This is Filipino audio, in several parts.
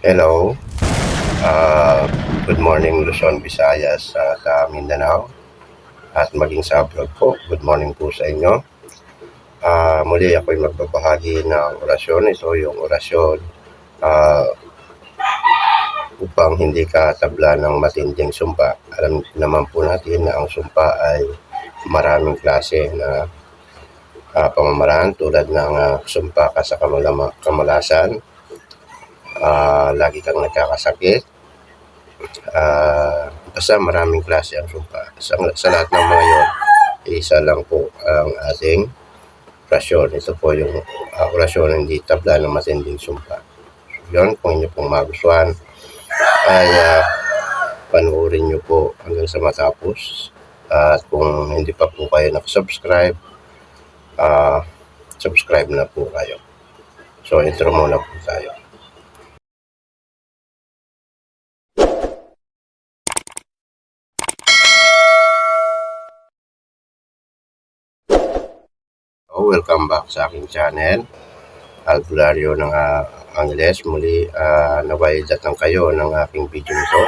Hello. Ah, good morning Luzon, Visayas at ah, Mindanao. At maging sa abroad po. Good morning po sa inyo. Ah, muli ako'y magbabahagi ng orasyon. Ito yung orasyon ah, upang hindi ka tabla ng matinding sumpa. Alam naman po natin na ang sumpa ay maraming klase na ah, pamamaraan tulad ng ah, sumpa ka sa kamalasan, ah, lagi kang nagkakasakit, ah, basta maraming klase ang sumpa. Sa, sa lahat ng mga yon, isa lang po ang ating orasyon. Ito po yung uh, orasyon na hindi tabla ng matinding sumpa. Yun, kung inyo pong magustuhan, ay uh, panuorin nyo po hanggang sa matapos. at kung hindi pa po kayo nakasubscribe, ah subscribe na po kayo. So, intro muna po tayo. Oh, welcome back sa aking channel. Albularyo ng uh, Angeles. Muli, uh, naway datang kayo ng aking video nito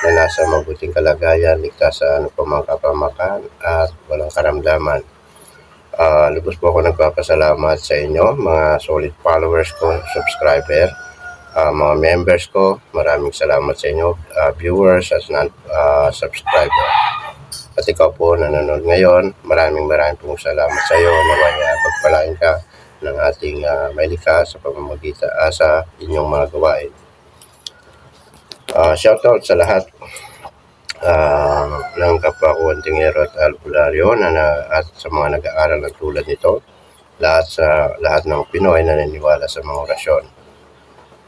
na nasa mabuting kalagayan, ligtas sa ano pa mga kapamakan at walang karamdaman. Uh, lubos po ako nagpapasalamat sa inyo, mga solid followers ko, subscriber, uh, mga members ko. Maraming salamat sa inyo, uh, viewers at non-subscriber. At ikaw po nanonood ngayon, maraming maraming pong salamat sa iyo. Naway uh, pagpalain ka ng ating uh, may likas sa pamamagitan uh, sa inyong mga gawain. Uh, shoutout sa lahat uh, ng kapwa ko Antingero at Albularyo na, na, at sa mga nag-aaral ng tulad nito. Lahat sa lahat ng Pinoy na naniniwala sa mga orasyon.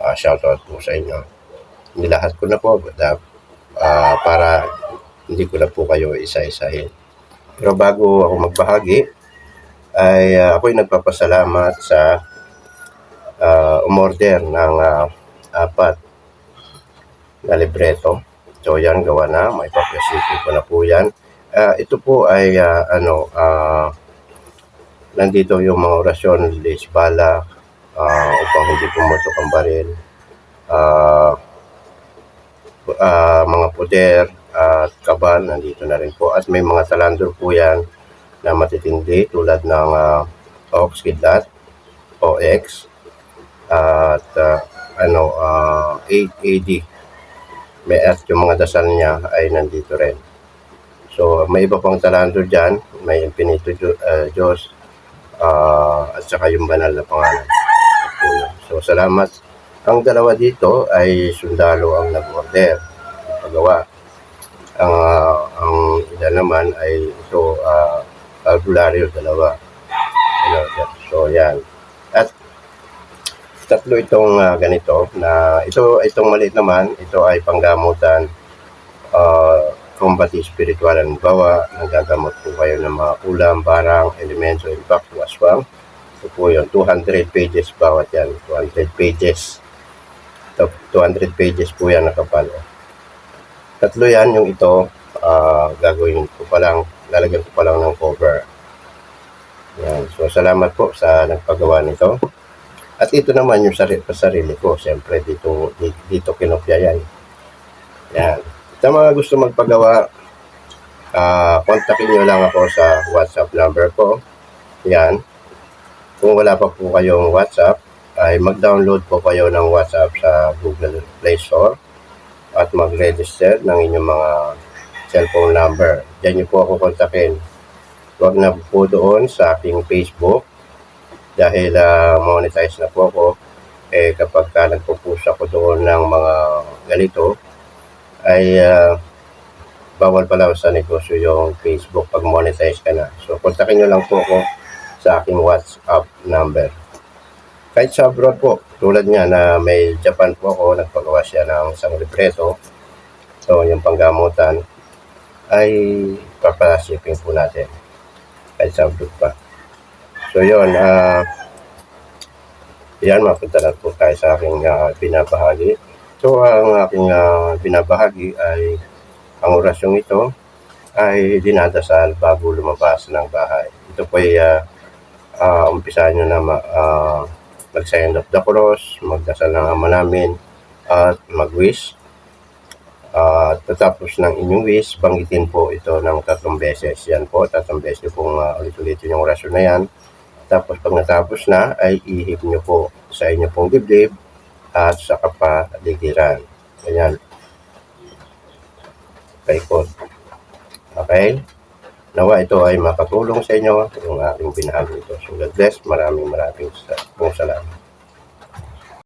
Uh, shoutout po sa inyo. Hindi lahat ko na po uh, para hindi ko na po kayo isa-isahin. Pero bago ako magbahagi, ay uh, ako'y nagpapasalamat sa uh, umorder ng uh, apat na libreto. So yan, gawa na. May papasyipin ko na po yan. Uh, ito po ay uh, ano, uh, nandito yung mga orasyon, lilis bala, uh, upang hindi pumutok ang baril. Uh, uh, mga poder, at kabal, nandito na rin po. At may mga talandor po yan na matitindi tulad ng uh, Ox Kidlat, OX, at uh, ano, uh, 8AD. May at yung mga dasal niya ay nandito rin. So, may iba pang talandor dyan. May Infinito uh, Diyos uh, at saka yung banal na pangalan. So, salamat. Ang dalawa dito ay sundalo ang nag-order. Pagawa ang uh, ang ilan naman ay ito uh, albularyo dalawa. Ano, so yan. At tatlo itong uh, ganito na ito itong maliit naman ito ay panggamutan uh, combati spiritual ang bawa nagagamot po kayo ng mga ulam, barang, elemento, impact, waswang. Ito po yun, 200 pages bawat yan 200 pages. 200 pages po yan nakapal Tatlo yan, yung ito, uh, gagawin ko pa lang, lalagyan ko pa lang ng cover. Yan. So, salamat po sa nagpagawa nito. At ito naman yung sarili, sarili ko. Siyempre, dito, dito, kinopya yan. Yan. Sa mga gusto magpagawa, uh, kontakin nyo lang ako sa WhatsApp number ko. Yan. Kung wala pa po kayong WhatsApp, ay mag-download po kayo ng WhatsApp sa Google Play Store at mag-register ng inyong mga cellphone number. Diyan niyo po ako kontakin. Huwag na po doon sa aking Facebook dahil uh, monetize na po ako. Eh kapag ka nagpo-push ako doon ng mga ganito ay uh, bawal pala sa negosyo yung Facebook pag monetize ka na. So kontakin niyo lang po ako sa aking WhatsApp number kahit sa abroad po, tulad nga na may Japan po ako, nagpagawa siya ng isang libreto. So, yung panggamutan ay papasipin po natin. Kahit sa abroad pa. So, yun. Uh, yan, mapunta na po tayo sa aking uh, binabahagi. So, ang aking uh, binabahagi ay ang orasyong ito ay dinadasal bago lumabas ng bahay. Ito po ay uh, uh, umpisa nyo na uh, mag-sign of the cross, magdasal ng ama namin, at mag-wish. At tatapos ng inyong wish, banggitin po ito ng tatlong beses. Yan po, tatlong beses pong uh, ulit-ulitin yung orasyon na yan. Tapos pag natapos na, ay ihip nyo po sa inyo pong dibdib at sa kapaligiran. Ayan. Paikot. Okay? Nawa ito ay makatulong sa inyo yung aking binahagi ito. So God bless. Maraming maraming sa- salamat.